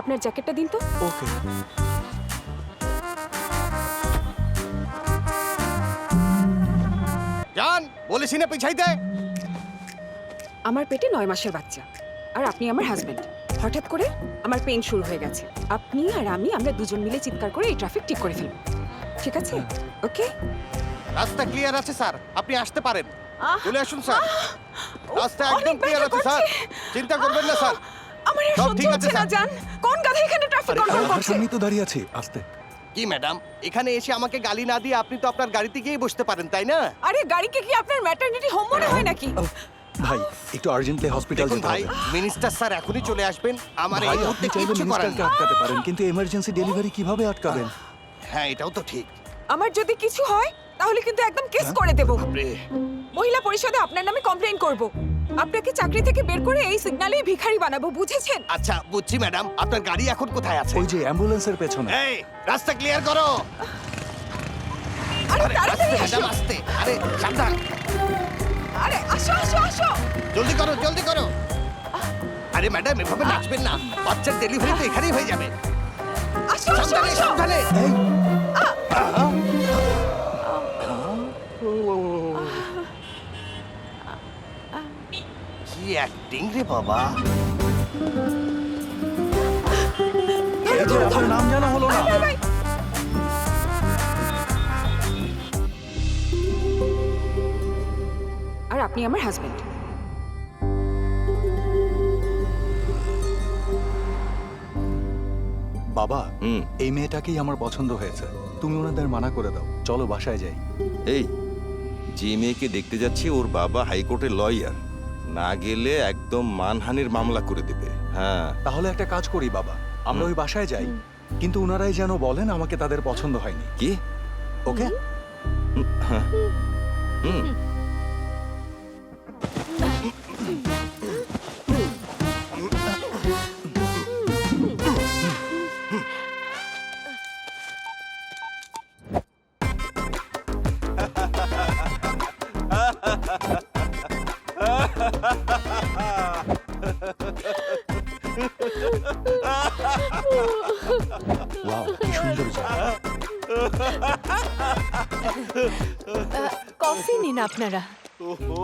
আপনার জ্যাকেটটা দিন তো। ওকে। জান বলেছি না পিছাইতে? আমার পেটে নয় মাসের বাচ্চা আর আপনি আমার হাজবেন্ড হঠাৎ করে আমার পেন শুরু হয়ে গেছে। আপনি আর আমি আমরা দুজন মিলে চিৎকার করে এই ট্রাফিক ঠিক করে ফেলব। ঠিক আছে? ওকে? রাস্তা ক্লিয়ার আছে স্যার। আপনি আসতে পারেন! চলে আসুন স্যার। রাস্তা একদম ক্লিয়ার আছে স্যার। চিন্তা করবেন না স্যার। আমার আর সহ্য ঠিক আছে, হচ্ছে না জান। কোন গাধা এখানে ট্রাফিক কন্ট্রোল করছে? সামনেই তো দাঁড়িয়ে আছি আস্তে। কি ম্যাডাম এখানে এসে আমাকে গালি না দিয়ে আপনি তো আপনার গাড়িতে গিয়েই বসতে পারেন তাই না? আরে গাড়িকে কি আপনার ম্যাটারনিটি হোম মনে হয় নাকি? ভাই একটু আর্জেন্টলি হসপিটাল যেতে ভাই হবে। মিনিস্টার স্যার এখনই চলে আসবেন। আমার এই মুহূর্তে কিচ্ছু করার নেই। আটকাতে পারেন কিন্তু এমার্জেন্সি ডেলিভারি কীভাবে আটকাবেন? হ্যাঁ এটাও তো ঠিক। আমার যদি কিছু হয় তাহলে কিন্তু একদম কেস হ্যাঁ? করে দেব। মহিলা পরিষদে আপনার নামে কমপ্লেইন করব। আপনাকে চাকরি থেকে বের করে এই সিগন্যালেই ভিখারি বানাবো বুঝেছেন? আচ্ছা বুঝছি ম্যাডাম। আপনার গাড়ি এখন কোথায় আছে? ওই যে অ্যাম্বুলেন্সের পেছনে। এই রাস্তা ক্লিয়ার করো। আরে আরে তাড়াতাড়ি আসো। ম্যাডাম আস্তে। আরে সাবধান। আরে আসো আসো আসো। জলদি করো জলদি করো। আরে ম্যাডাম এভাবে নাচবেন না। বাচ্চার ডেলিভারি তো এখানেই হয়ে যাবে। আসো আসো সাবধানে আসো। সাবধানে। অ্যাক্টিং রে বাবা। এই যে আপনার নাম জানা হলো না। আর আপনি আমার হাজবেন্ড বাবা হুম। এই মেয়েটাকেই আমার পছন্দ হয়েছে। তুমি ওনাদের মানা করে দাও। চলো বাসায় যাই। এই যে মেয়েকে দেখতে যাচ্ছি ওর বাবা হাইকোর্টের লয়ার না গেলে একদম মানহানির মামলা করে দেবে। হ্যাঁ। তাহলে একটা কাজ করি বাবা আমরা ওই বাসায় যাই। কিন্তু ওনারাই যেন বলেন আমাকে তাদের পছন্দ হয়নি। কি? ওকে? হুম। ওয়াও কি সুন্দর জায়গা কফি নিন আপনারা? ওহো